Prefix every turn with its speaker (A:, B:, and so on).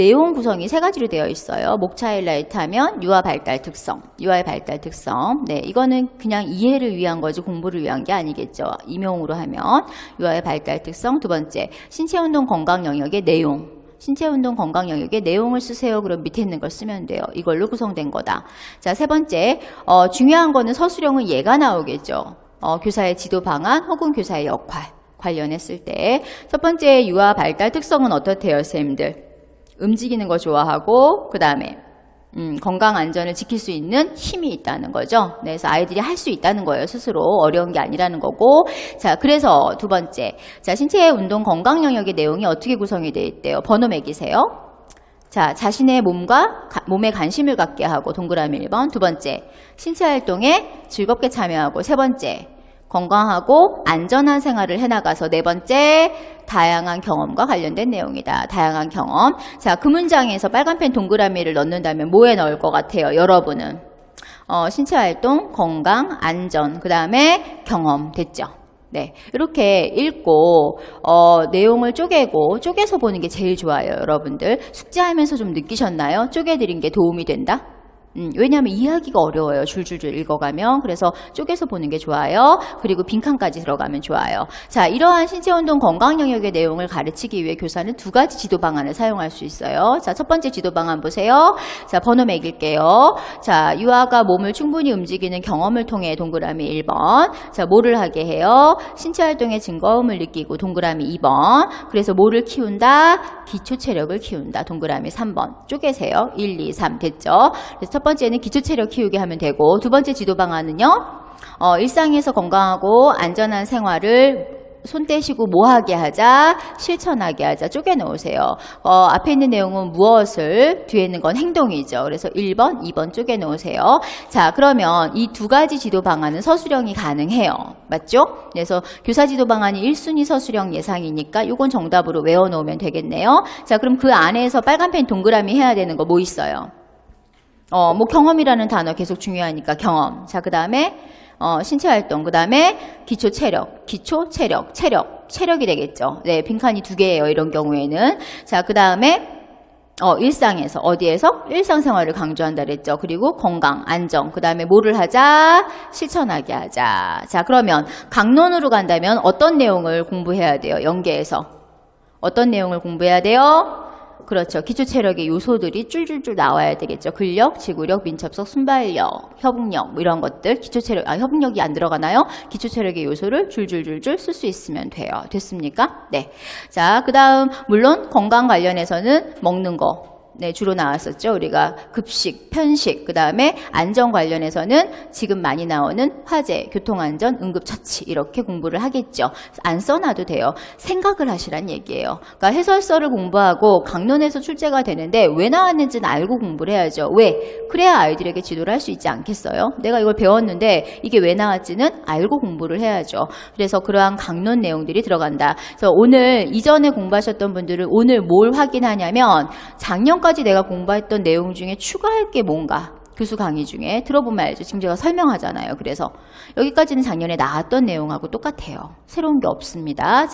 A: 내용 구성이 세 가지로 되어 있어요. 목차 하이라이트 하면 유아 발달 특성, 유아의 발달 특성. 네, 이거는 그냥 이해를 위한 거지 공부를 위한 게 아니겠죠. 임용으로 하면 유아의 발달 특성. 두 번째, 신체 운동 건강 영역의 내용. 신체 운동 건강 영역의 내용을 쓰세요. 그럼 밑에 있는 걸 쓰면 돼요. 이걸로 구성된 거다. 자, 세 번째, 어, 중요한 거는 서술형은 얘가 나오겠죠. 어, 교사의 지도 방안 혹은 교사의 역할 관련했을 때. 첫 번째, 유아 발달 특성은 어떻대요, 선생님들? 움직이는 거 좋아하고, 그 다음에, 음, 건강 안전을 지킬 수 있는 힘이 있다는 거죠. 네, 그래서 아이들이 할 수 있다는 거예요. 스스로 어려운 게 아니라는 거고. 자, 그래서 두 번째, 자 신체 운동 건강 영역의 내용이 어떻게 구성이 되어 있대요? 번호 매기세요. 자, 자신의 몸과 가- 몸에 관심을 갖게 하고 동그라미 1번. 두 번째, 신체 활동에 즐겁게 참여하고 세 번째, 건강하고 안전한 생활을 해나가서 네 번째, 다양한 경험과 관련된 내용이다. 다양한 경험. 자, 그 문장에서 빨간 펜 동그라미를 넣는다면 뭐에 넣을 것 같아요? 여러분은. 어, 신체 활동, 건강, 안전, 그 다음에 경험 됐죠. 네, 이렇게 읽고 어, 내용을 쪼개고 쪼개서 보는 게 제일 좋아요, 여러분들. 숙제하면서 좀 느끼셨나요? 쪼개드린 게 도움이 된다. 음, 왜냐하면 이해하기가 어려워요. 줄줄줄 읽어가면. 그래서 쪼개서 보는 게 좋아요. 그리고 빈칸까지 들어가면 좋아요. 자, 이러한 신체운동 건강 영역의 내용을 가르치기 위해 교사는 두 가지 지도 방안을 사용할 수 있어요. 자, 첫 번째 지도 방안 보세요. 자, 번호 매길게요. 자, 유아가 몸을 충분히 움직이는 경험을 통해 동그라미 1번. 자, 뭐를 하게 해요? 신체 활동의 즐거움을 느끼고 동그라미 2번. 그래서 뭐를 키운다? 기초 체력을 키운다. 동그라미 3번. 쪼개세요. 1, 2, 3 됐죠? 그래서 첫 번째는 기초 체력 키우게 하면 되고 두 번째 지도 방안은요. 어, 일상에서 건강하고 안전한 생활을 손 떼시고 뭐하게 하자, 실천하게 하자, 쪼개 놓으세요. 어, 앞에 있는 내용은 무엇을, 뒤에 있는 건 행동이죠. 그래서 1번, 2번 쪼개 놓으세요. 자, 그러면 이 두 가지 지도 방안은 서술형이 가능해요. 맞죠? 그래서 교사 지도 방안이 1순위 서술형 예상이니까 이건 정답으로 외워 놓으면 되겠네요. 자, 그럼 그 안에서 빨간 펜 동그라미 해야 되는 거 뭐 있어요? 어, 뭐 경험이라는 단어 계속 중요하니까 경험. 자, 그 다음에 어, 신체 활동. 그 다음에 기초 체력. 기초 체력. 체력. 체력이 되겠죠. 네, 빈칸이 두 개예요. 이런 경우에는. 자, 그 다음에 어, 일상에서 어디에서 일상생활을 강조한다 그랬죠. 그리고 건강, 안정. 그 다음에 뭐를 하자? 실천하게 하자. 자, 그러면 강론으로 간다면 어떤 내용을 공부해야 돼요? 연계해서 어떤 내용을 공부해야 돼요? 그렇죠. 기초 체력의 요소들이 줄줄줄 나와야 되겠죠. 근력, 지구력, 민첩성, 순발력, 협응력 뭐 이런 것들 기초 체력 아 협응력이 안 들어가나요? 기초 체력의 요소를 줄줄줄줄 쓸 수 있으면 돼요. 됐습니까? 네. 자, 그다음 물론 건강 관련해서는 먹는 거 네, 주로 나왔었죠. 우리가 급식, 편식, 그 다음에 안전 관련해서는 지금 많이 나오는 화재, 교통안전, 응급처치 이렇게 공부를 하겠죠. 안 써놔도 돼요. 생각을 하시란 얘기예요. 그러니까 해설서를 공부하고 강론에서 출제가 되는데 왜 나왔는지는 알고 공부를 해야죠. 왜? 그래야 아이들에게 지도를 할 수 있지 않겠어요? 내가 이걸 배웠는데 이게 왜 나왔지는 알고 공부를 해야죠. 그래서 그러한 강론 내용들이 들어간다. 그래서 오늘 이전에 공부하셨던 분들은 오늘 뭘 확인하냐면 작년 까지 내가 공부했던 내용 중에 추가할 게 뭔가 교수 강의 중에 들어보면 알죠. 지금 제가 설명하잖아요. 그래서 여기까지는 작년에 나왔던 내용하고 똑같아요. 새로운 게 없습니다.